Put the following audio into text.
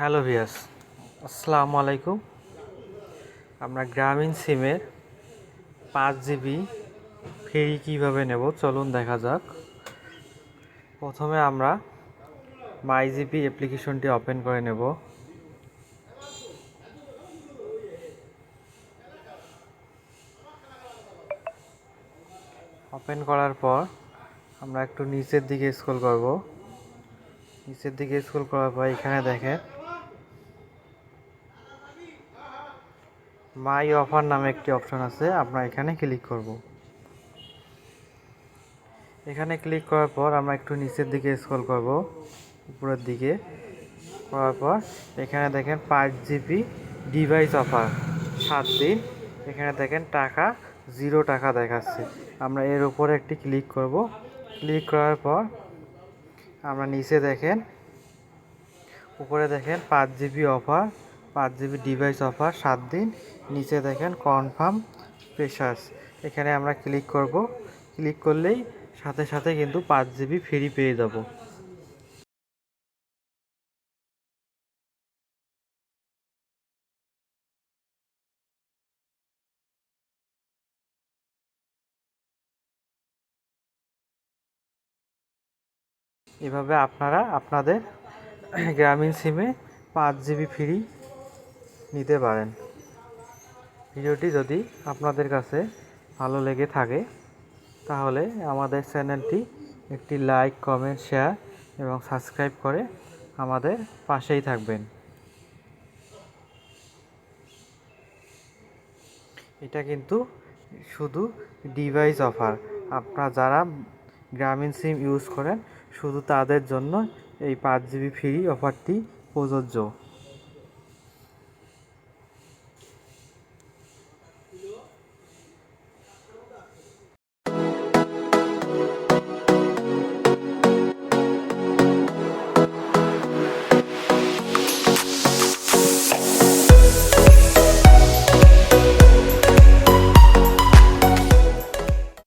Hello ভিয়াস, আসসালামু আলাইকুম। আমরা গ্রামীণ সিমের পাঁচ জিবি ফ্রি কীভাবে নেব চলুন দেখা যাক। প্রথমে আমরা মাই জিবি অ্যাপ্লিকেশনটি ওপেন করে নেব। ওপেন করার পর আমরা একটু নিচের দিকে স্ক্রল করব। নিচের দিকে স্ক্রল করার পর এখানে দেখেন মাই অফার নামে একটি অপশন আছে, আমরা এখানে ক্লিক করব। এখানে ক্লিক করার পর আমরা একটু নিচের দিকে স্ক্রল করব, উপরের দিকে। করার পর এখানে দেখেন পাঁচ জিবি ডিভাইস অফার সাত দিন। এখানে দেখেন টাকা জিরো টাকা দেখাচ্ছে। আমরা এর উপরে একটি ক্লিক করব। ক্লিক করার পর আমরা নিচে দেখেন, উপরে দেখেন পাঁচ জিবি অফার পাঁচ জিবি ডিভাইস অফার সাত দিন। নিচে দেখেন কনফার্ম প্রেশার্স এখানে আমরা ক্লিক করব। ক্লিক করলেই সাথে সাথে কিন্তু পাঁচ জিবি ফ্রি পেয়ে যাব। এভাবে আপনারা আপনাদের গ্রামীণ সিমে পাঁচ জিবি ফ্রি নিতে পারেন। ভিডিওটি যদি আপনাদের কাছে ভালো লেগে থাকে, তাহলে আমাদের চ্যানেলটি একটি লাইক, কমেন্ট, শেয়ার এবং সাবস্ক্রাইব করে আমাদের পাশেই থাকবেন। এটা কিন্তু শুধু ডিভাইস অফার আপনারা যারা গ্রামীণ সিম ইউজ করেন, শুধু তাদের জন্য এই পাঁচ জিবি ফ্রি অফারটি প্রযোজ্য।